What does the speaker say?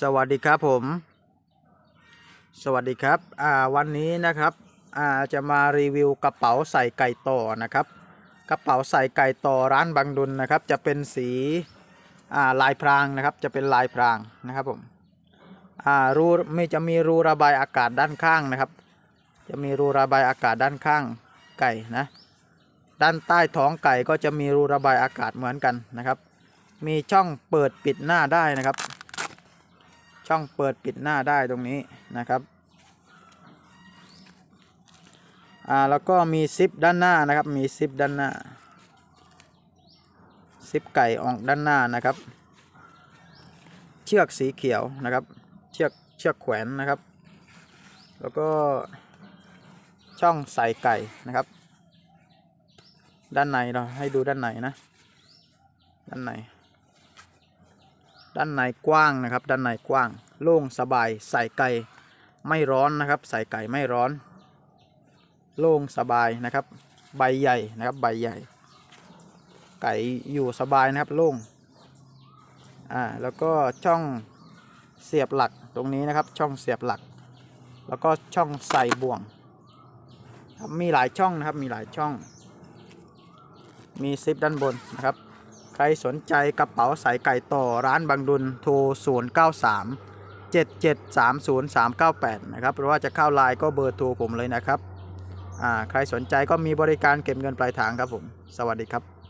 สวัสดีครับผม สวัสดีครับอ่าวันนี้นะครับอ่าจะมารีวิวกระเป๋าใส่ไก่ต่อนะครับ กระเป๋าใส่ไก่ต่อร้านบางดุลนะครับ จะเป็นสีอ่าลายพรางนะครับ จะเป็นลายพรางนะครับผมอ่ารูไม่จะมีรูระบายอากาศด้านข้างนะครับ จะมีรูระบายอากาศด้านข้างไก่นะด้านใต้ท้องไก่ก็จะมีรูระบายอากาศเหมือนกันนะครับ มีช่องเปิดปิดหน้าได้นะครับ ช่องเปิดปิดหน้าได้ตรงนี้นะครับอ่าแล้วก็มีซิปด้านหน้านะครับ มีซิปด้านหน้าซิปไก่ออกด้านหน้านะครับ เชือกสีเขียวนะครับ เชือกเชือกแขวนนะครับ แล้วก็ช่องใส่ไก่นะครับ ด้านในเราให้ดูด้านในนะ ด้านใน ด้านในกว้างนะครับ ด้านในกว้าง โล่งสบาย ใส่ไก่ไม่ร้อนนะครับ ใส่ไก่ไม่ร้อน โล่งสบายนะครับ ใบใหญ่นะครับ ใบใหญ่ ไก่อยู่สบายนะครับ โล่ง อ่า แล้วก็ช่องเสียบหลักตรงนี้นะครับ ช่องเสียบหลัก แล้วก็ช่องใส่บ่วง มีหลายช่องนะครับ มีหลายช่อง มีซิปด้านบนนะครับ ใครสนใจกระเป๋าสายไก่ต่อร้านบางดุลโทร 0 9 3 7 7 3 0 3 9 8 นะครับ หรือว่าจะเข้าไลน์ก็เบอร์โทรผมเลยนะครับ ใครสนใจก็มีบริการเก็บเงินปลายทางครับผม สวัสดีครับ